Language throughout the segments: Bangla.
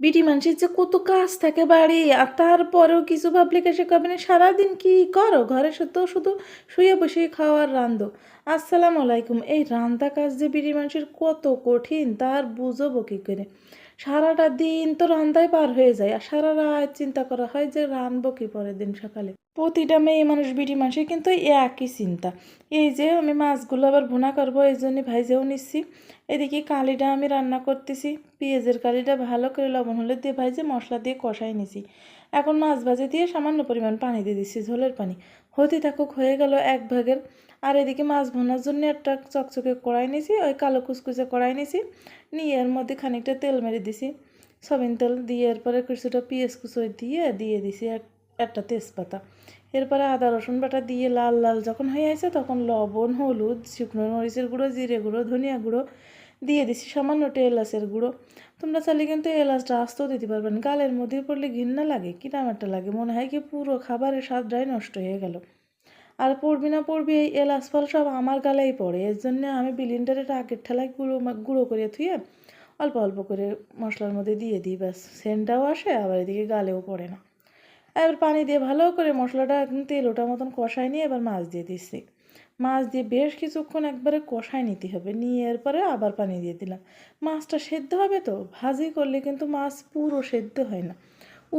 বিটি মানুষের যে কত কাজ থাকে বাড়ি, আর তারপরেও কিছু ভাবলে কেসে কবে না সারাদিন কি করো? ঘরে শুধু শুধু শুয়ে বসে খাওয়ার রান্ধো। আসসালামু আলাইকুম। এই রান্না কাজ যে বিটি মানুষের কত কঠিন, তার বুঝব কী করে? সারাটা দিন তো রান্দায় পার হয়ে যায়, আর সারা রাত চিন্তা করা হয় যে রানবো কি পরের দিন সকালে। প্রতিটা মেয়ে মানুষ বিটি মানুষের কিন্তু একই চিন্তা। এই যে আমি মাছগুলো আবার ভুনা করব, এই জন্য ভাইজেও নিচ্ছি। এদিকে কালিটা আমি রান্না করতেছি, পেঁয়াজের কালিটা ভালো করে লবণ হলে দিয়ে ভাইজে মশলা দিয়ে কষাই নিছি। এখন মাছ ভাজে দিয়ে সামান্য পরিমাণ পানি দিয়ে দিচ্ছি, ঝোলের পানি। হতে থাকুক, হয়ে গেল এক ভাগের। আর এদিকে মাছ ভোনার জন্য একটা চকচকে কড়াই নিছি, ওই কালো কুচকুচে কড়াই নিছি। নিয়ে এর মধ্যে খানিকটা তেল মেরে দিছি। সবিন তেল দিয়ে এরপরে কিছুটা পেঁয়াজ কুচো দিয়ে দিয়ে দিছি এক একটা তেজপাতা। এরপরে আদা, রসুন বাটা দিয়ে লাল লাল যখন হয়ে আসে তখন লবণ, হলুদ, শুকনো মরিচের গুঁড়ো, জিরে গুঁড়ো, ধনিয়া গুঁড়ো দিয়ে দিছি সামান্য এলাচের গুঁড়ো। তোমরা চাইলে কিন্তু এলাচটা আস্তেও দিতে পারবেন। গালের মধ্যে পড়লে ঘৃণা লাগে, কি একটা লাগে? মনে হয় কি পুরো খাবারের স্বাদটাই নষ্ট হয়ে গেল। আর পড়বি না পড়বি, এই এলাচ ফল সব আমার গালেই পড়ে। এর জন্য আমি বিলিন্ডারে আগের ঠেলায় গুঁড়ো গুঁড়ো করে থুয়ে অল্প অল্প করে মশলার মধ্যে দিয়ে দিই, ব্যাস। সেন্টটাও আসে, আবার এদিকে গালেও পড়ে না। এবার পানি দিয়ে ভালো করে মশলাটা তেল ওটার মতন কষাই নিয়ে এবার মাছ দিয়ে দিচ্ছি। মাছ দিয়ে বেশ কিছুক্ষণ একবারে কষাই নিতে হবে। নিয়ে এরপরে আবার পানি দিয়ে দিলাম। মাছটা সেদ্ধ হবে তো? ভাজি করলে কিন্তু মাছ পুরো সেদ্ধ হয় না।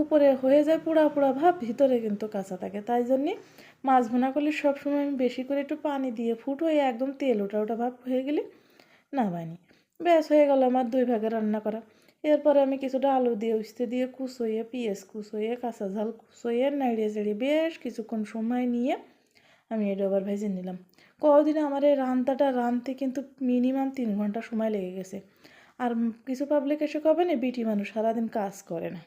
উপরে হয়ে যায় পোড়া পোড়া ভাব, ভিতরে কিন্তু কাঁচা থাকে। তাই জন্যে মাছ ভুনা করলে সবসময় আমি বেশি করে একটু পানি দিয়ে ফুটোয় একদম তেল ওটা ওটা ভাব হয়ে গেলে নামাইনি ব্যাস হয়ে গেল আমার দুই ভাগে রান্না করা। এরপরে আমি কিছুটা আলু দিয়ে উস্তে দিয়ে কুচোয়ে পিঁয়াজ কুচোয়ে কাঁচা ঝাল কুচোয়ে নাড়িয়ে চাড়িয়ে বেশ কিছুক্ষণ সময় নিয়ে আমি এটা আবার ভেজে নিলাম। কদিনে আমার এই রান্তাটা রাঁধতে কিন্তু মিনিমাম তিন ঘণ্টা সময় লেগে গেছে। আর কিছু পাবলিক এসে কবে না বিটি মানুষ সারাদিন কাজ করে না।